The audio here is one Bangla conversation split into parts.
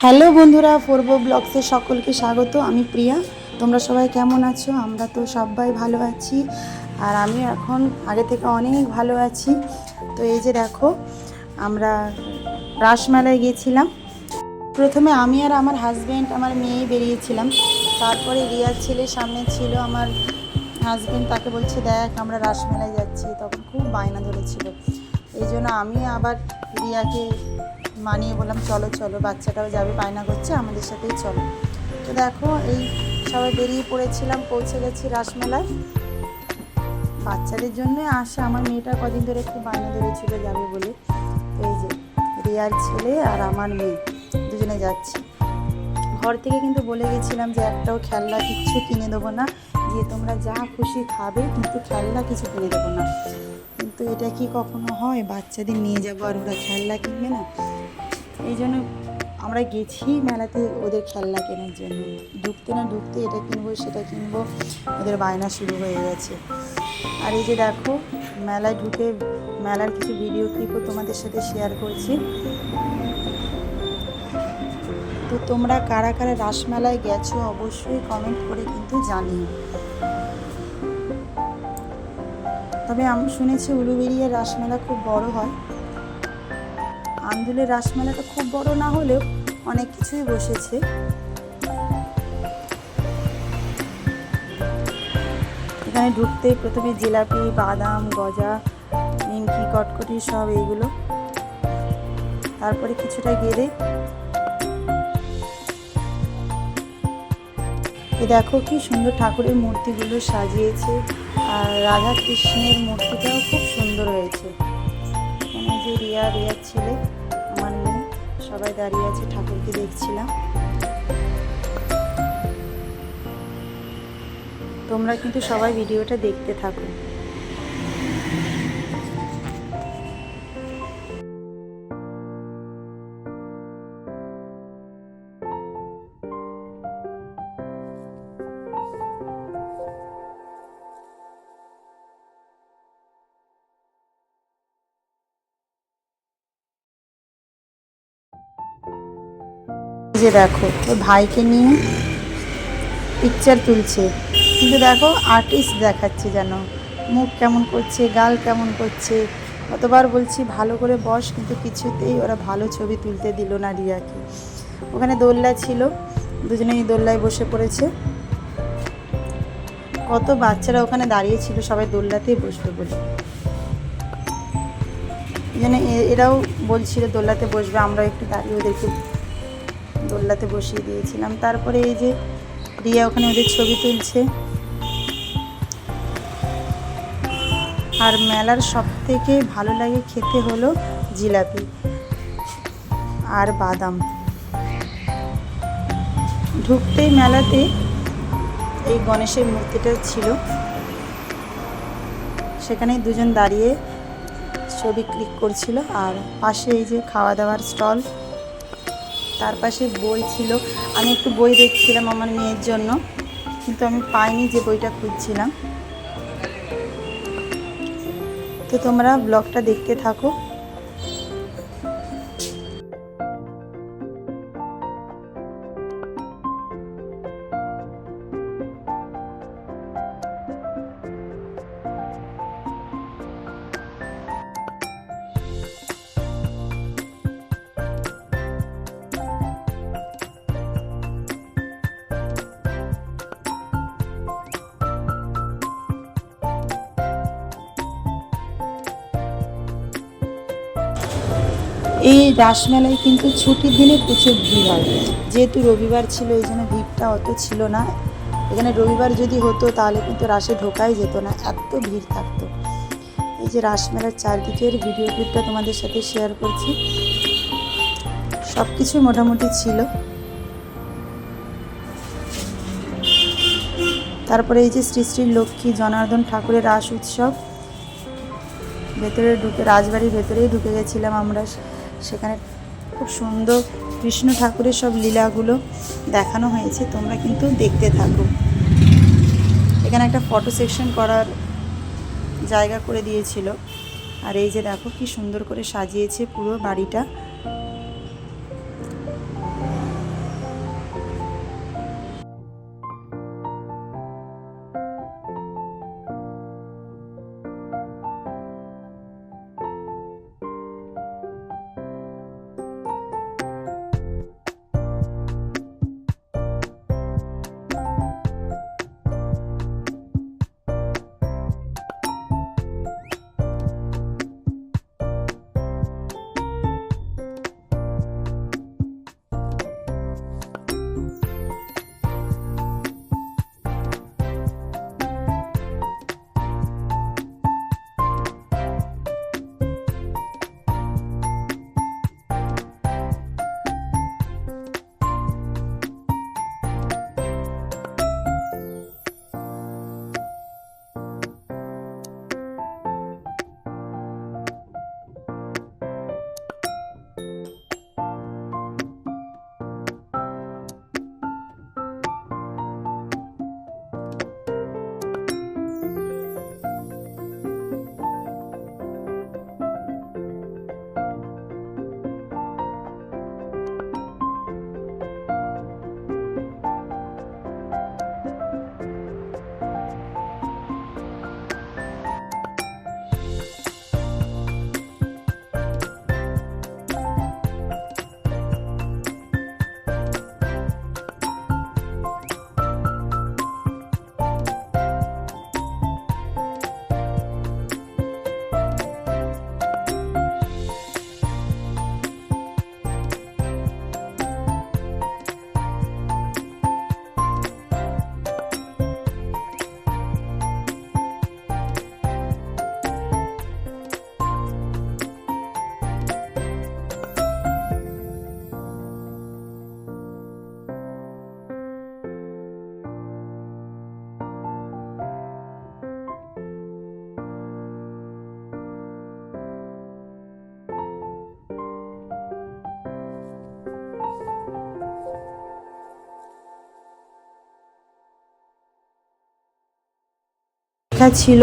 হ্যালো বন্ধুরা, ফোরবো ব্লগসে সকলকে স্বাগত। আমি প্রিয়া। তোমরা সবাই কেমন আছো? আমরা তো সবাই ভালো আছি। আর আমি এখন আগে থেকে অনেক ভালো আছি। তো এই যে দেখো, আমরা রাসমেলায় গিয়েছিলাম। প্রথমে আমি আর আমার হাজব্যান্ড আমার মেয়ে বেরিয়েছিলাম। তারপরে রিয়ার ছেলে সামনে ছিল আমার হাজব্যান্ড তাকে বলছে, দেখ, আমরা রাসমেলায় যাচ্ছি। তখন খুব বায়না ধরেছিল। এই জন্য আমি আবার রিয়াকে মানিয়ে বললাম, চলো চলো, বাচ্চাটাও যাবে, বায়না করছে, আমাদের সাথেই চলো। তো দেখো, এই সবাই বেরিয়ে পড়েছিলাম, পৌঁছে গেছি রাসমেলায়। বাচ্চাদের জন্য আসে, আমার মেয়েটা কদিন ধরে একটু বায়না ধরেছিল যাবে বলে। এই যে, রিয়ার ছেলে আর আমার মেয়ে, দুজনে যাচ্ছি। ঘর থেকে কিন্তু বলে গেছিলাম যে একটাও খেলনা কিচ্ছু কিনে দেবো না, যে তোমরা যা খুশি খাবে, কিন্তু খেলনা কিছু কিনে দেবো না। কিন্তু এটা কি কখনো হয়? বাচ্চাদের নিয়ে যাব আর ওরা খেলনা কিনবে না? এই জন্য আমরা গেছি মেলাতে ওদের খেলনা কেনার জন্য। ঢুকতে না ঢুকতে এটা কিনবো, সেটা কিনবো, ওদের বায়না শুরু হয়ে গেছে। আর এই যে দেখো, মেলায় ঢুকে মেলার কিছু ভিডিও ক্লিপও তোমাদের সাথে শেয়ার করছি। তো তোমরা কারা কারা রাসমেলায় গেছো অবশ্যই কমেন্ট করে কিন্তু জানিও। তবে আমি শুনেছি উলুবেরিয়ার রাসমেলা খুব বড় হয়। আন্দুলের রাসমেলাটা খুব বড় না হলেও অনেক কিছুই বসেছে। এখানে ঢুকতেই প্রথমে জিলাপি, বাদাম, গজা, নিমকি, কটকটি সব এইগুলো। তারপরে কিছুটা গেলে এ দেখো কি সুন্দর ঠাকুরের মূর্তিগুলো সাজিয়েছে। আর রাধা কৃষ্ণের মূর্তিটাও খুব সুন্দর হয়েছে। এখানে যে রিয়া, রিয়ার ছেলে, আমার মেয়ে, সবাই দাঁড়িয়ে আছে ঠাকুরকে দেখছিলাম। তোমরা কিন্তু সবাই ভিডিওটা দেখতে থাকো। যে দেখো, ওর ভাইকে নিয়ে পিকচার তুলছে। কিন্তু দেখো আর্টিস্ট দেখাচ্ছে যেন। মুখ কেমন করছে, গাল কেমন করছে। কতবার বলছি, ভালো করে বস, কিন্তু কিছুতেই ওরা ভালো ছবি তুলতে দিল না রিয়াকে। ওখানে দোল্লা ছিল, দুজনেই দোল্লায় বসে পড়েছে। কত বাচ্চারা ওখানে দাঁড়িয়ে ছিল, সবাই দোল্লাতেই বসবে বলে। এরাও বলছিল, দোল্লাতে বসবে, আমরা একটু দাঁড়িয়ে ওদেরকে দোল্লাতে বসিয়ে দিয়েছিলাম। তারপরে এই যে রিয়া ওখানে ওদের ছবি তুলছে। আর মেলার সব থেকে ভালো লাগে খেতে হলো জিলাপি আর বাদাম। ঢুকতেই মেলাতে এই গণেশের মূর্তিটা ছিল। সেখানে দুজন দাঁড়িয়ে ছবি ক্লিক করছিল আর পাশে এই যে খাওয়া দাওয়ার স্টল। তার পাশে বই ছিল। আমি একটু বই দেখছিলাম আমার মেয়ের জন্য, কিন্তু আমি পাইনি যে বইটা খুঁজছিলাম। তো তোমরা ব্লগটা দেখতে থাকো। এই রাসমেলায় কিন্তু ছুটির দিনে প্রচুর ভিড় হয়। যেহেতু রবিবার ছিল, এই জন্য ভিড়টা অত ছিল না। এখানে রবিবার যদি হতো, তাহলে কিন্তু রাসে ঢোকাই যেত না, এত ভিড় থাকতো। এই যে রাসমেলার চারদিকের ভিডিও ক্লিপটা তোমাদের সাথে শেয়ার করছি। সব কিছুই মোটামুটি ছিল। তারপরে এই যে শ্রী শ্রী লক্ষ্মী জনার্দন ঠাকুরের রাস উৎসব। ভেতরে ঢুকে, রাজবাড়ির ভেতরেই ঢুকে গেছিলাম আমরা। সেখানে খুব সুন্দর কৃষ্ণ ঠাকুরের সব লীলাগুলো দেখানো হয়েছে, তোমরা কিন্তু দেখতে থাকো। এখানে একটা ফটো সেকশন করার জায়গা করে দিয়েছিল। আর এই যে দেখো কি সুন্দর করে সাজিয়েছে পুরো বাড়িটা। পরীক্ষা ছিল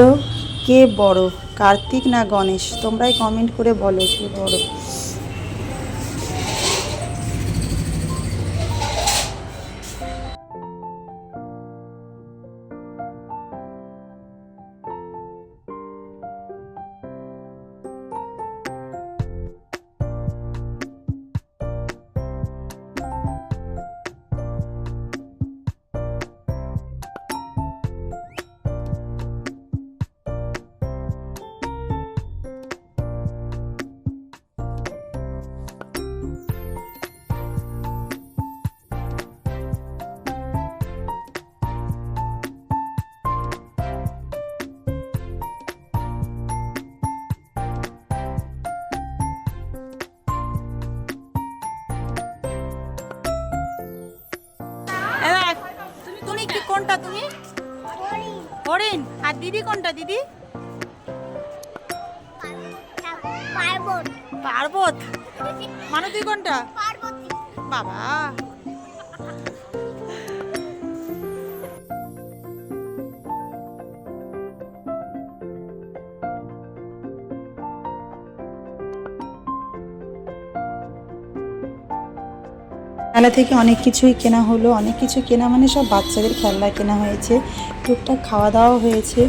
কে বড়? কার্তিক না গণেশ? তোমরাই কমেন্ট করে বলো কে বড়। কোনটা তুমি? হরিণ। আর দিদি কোনটা দিদি? পার্বত। মানে তুই কোনটা? বাবা। মেলা থেকে অনেক কিছুই কেনা হলো, অনেক কিছু কেনা মানে সব বাচ্চাদের খেলনা কেনা হয়েছে, টুকটাক খাওয়া দাওয়া হয়েছে।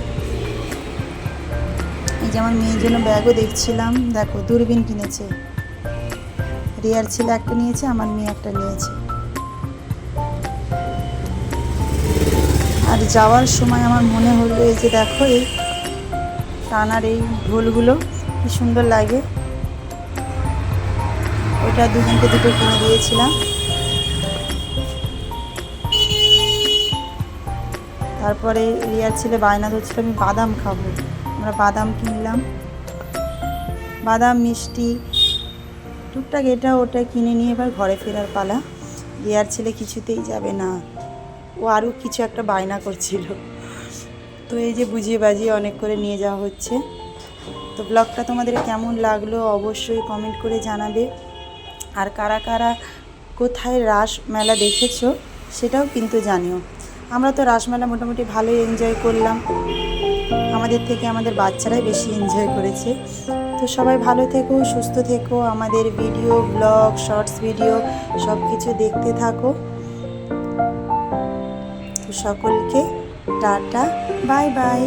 এই যে আমার মেয়ের জন্য ব্যাগও দেখছিলাম, দেখো, দূরবীন কিনেছে। রিয়ার ছেলে একটা নিয়েছে, আমার মেয়ে একটা নিয়েছে। আর যাওয়ার সময় আমার মনে হলো, এই যে দেখো, এই টানার এই ঢোলগুলো, কি সুন্দর লাগে। ওটা দুজনকে দুটো কিনে দিয়েছিলাম। তারপরে রিয়ার ছেলে, বায়না ধরছিল আমি বাদাম খাব। আমরা বাদাম কিনলাম। বাদাম, মিষ্টি, টুকটাক এটা ওটা কিনে নিয়ে এবার ঘরে ফেরার পালা। রিয়ার ছেলে কিছুতেই যাবে না। ও আরও কিছু একটা বায়না করছিল। তো এই যে বুঝিয়ে বাজিয়ে অনেক করে নিয়ে যাওয়া হচ্ছে। তো ব্লগটা তোমাদের কেমন লাগল অবশ্যই কমেন্ট করে জানাবে। আর কারা কারা কোথায় রাস মেলা দেখেছ, সেটাও কিন্তু জানিও। আমরা তো রাসমেলা মোটামুটি ভালোই এনজয় করলাম। আমাদের থেকে আমাদের বাচ্চারাই বেশি এনজয় করেছে। তো সবাই ভালো থেকো, সুস্থ থেকো, আমাদের ভিডিও ব্লগ শর্টস ভিডিও সব কিছু দেখতে থাকো। সকলকে টাটা বাই বাই